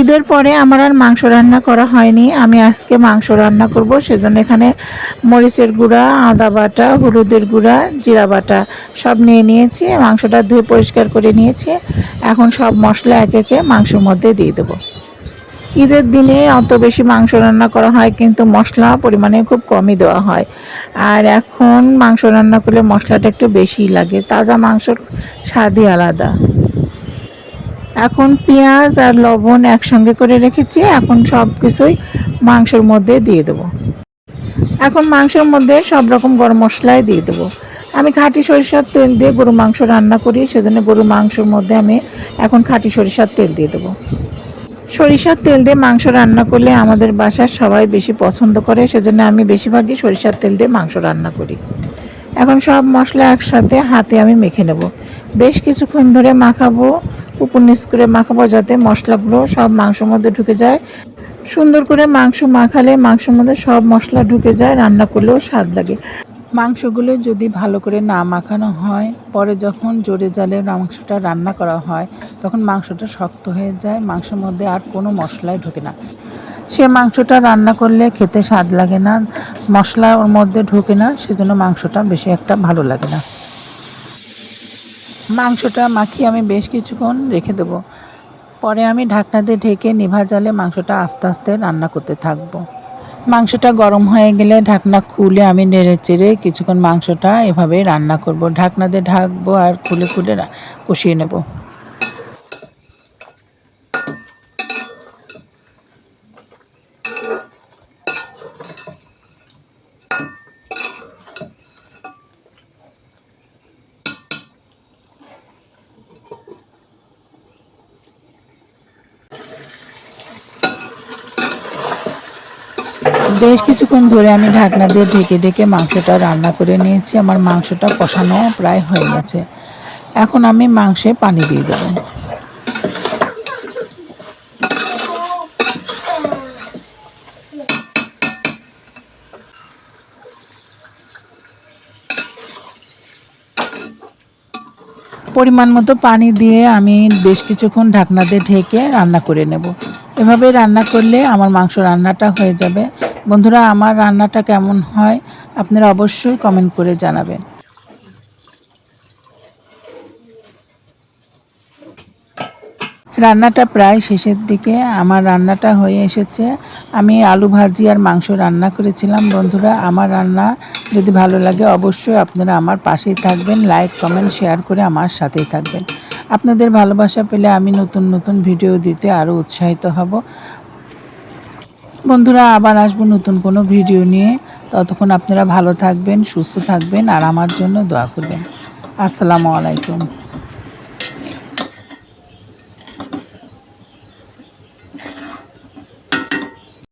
ঈদের পরে আমার আর মাংস রান্না করা হয়নি। আমি আজকে মাংস রান্না করব, সেজন্য এখানে মরিচের গুঁড়া, আদা বাটা, হলুদের গুঁড়া, জিরা বাটা সব নিয়ে নিয়েছি। মাংসটা ধুয়ে পরিষ্কার করে নিয়েছি। এখন সব মশলা এক একে মাংসের মধ্যে দিয়ে দেবো। ঈদের দিনে অত বেশি মাংস রান্না করা হয়, কিন্তু মশলা পরিমাণে খুব কমই দেওয়া হয়। আর এখন মাংস রান্না করলে মশলাটা একটু বেশিই লাগে। তাজা মাংসর স্বাদই আলাদা। এখন পেঁয়াজ আর লবণ একসঙ্গে করে রেখেছি, এখন সব কিছুই মাংসের মধ্যে দিয়ে দেবো। এখন মাংসের মধ্যে সব রকম গরম মশলাই দিয়ে দেবো। আমি খাঁটি সরিষার তেল দিয়ে গরু মাংস রান্না করি, সেজন্য গরু মাংসের মধ্যে আমি এখন খাঁটি সরিষার তেল দিয়ে দেবো। সরিষার তেল দিয়ে মাংস রান্না করলে আমাদের বাসার সবাই বেশি পছন্দ করে, সেজন্য আমি বেশিরভাগই সরিষার তেল দিয়ে মাংস রান্না করি। এখন সব মশলা একসাথে হাতে আমি মেখে নেব। বেশ কিছুক্ষণ ধরে মাখাবো উপর নিচ করে মাখাবো যাতে মশলাগুলো সব মাংসের মধ্যে ঢুকে যায়। সুন্দর করে মাংস মাখালে মাংসের মধ্যে সব মশলা ঢুকে যায়, রান্না করলেও স্বাদ লাগে। মাংসগুলো যদি ভালো করে না মাখানো হয়, পরে যখন জোরে জালে মাংসটা রান্না করা হয়, তখন মাংসটা শক্ত হয়ে যায়, মাংসের মধ্যে আর কোনো মশলাই ঢোকে না। সে মাংসটা রান্না করলে খেতে স্বাদ লাগে না, মশলা ওর মধ্যে ঢোকে না, সেজন্য মাংসটা বেশি একটা ভালো লাগে না। মাংসটা মাখিয়ে আমি বেশ কিছুক্ষণ রেখে দেব। পরে আমি ঢাকনা দিয়ে ঢেকে নিভা জালে মাংসটা আস্তে আস্তে রান্না করতে থাকব। মাংসটা গরম হয়ে গেলে ঢাকনা খুলে আমি নেড়ে চেড়ে কিছুক্ষণ মাংসটা এভাবে রান্না করব। ঢাকনা দিয়ে ঢাকবো আর খুলে খুলে কষিয়ে নেব। বেশ কিছুক্ষণ ধরে আমি ঢাকনা দিয়ে ঢেকে ঢেকে মাংসটা রান্না করে নিয়েছি। আমার মাংসটা কষানো প্রায় হয়ে গেছে। এখন আমি মাংসে পানি দিয়ে দেবো। পরিমাণ মতো পানি দিয়ে আমি বেশ কিছুক্ষণ ঢাকনা দিয়ে ঢেকে রান্না করে নেব। এভাবে রান্না করলে আমার মাংস রান্নাটা হয়ে যাবে। বন্ধুরা, আমার রান্নাটা কেমন হয় আপনারা অবশ্যই কমেন্ট করে জানাবেন। রান্নাটা প্রায় শেষের দিকে। আমার রান্নাটা হয়ে এসেছে। আমি আলু ভাজি আর মাংস রান্না করেছিলাম। বন্ধুরা, আমার রান্না যদি ভালো লাগে অবশ্যই আপনারা আমার পাশেই থাকবেন। লাইক কমেন্ট শেয়ার করে আমার সাথেই থাকবেন। আপনাদের ভালোবাসা পেলে আমি নতুন নতুন ভিডিও দিতে আরও উৎসাহিত হব। বন্ধুরা, আবার আসব নতুন কোনো ভিডিও নিয়ে। ততক্ষণ আপনারা ভালো থাকবেন, সুস্থ থাকবেন আর আমার জন্য দোয়া করবেন। আসসালামু আলাইকুম।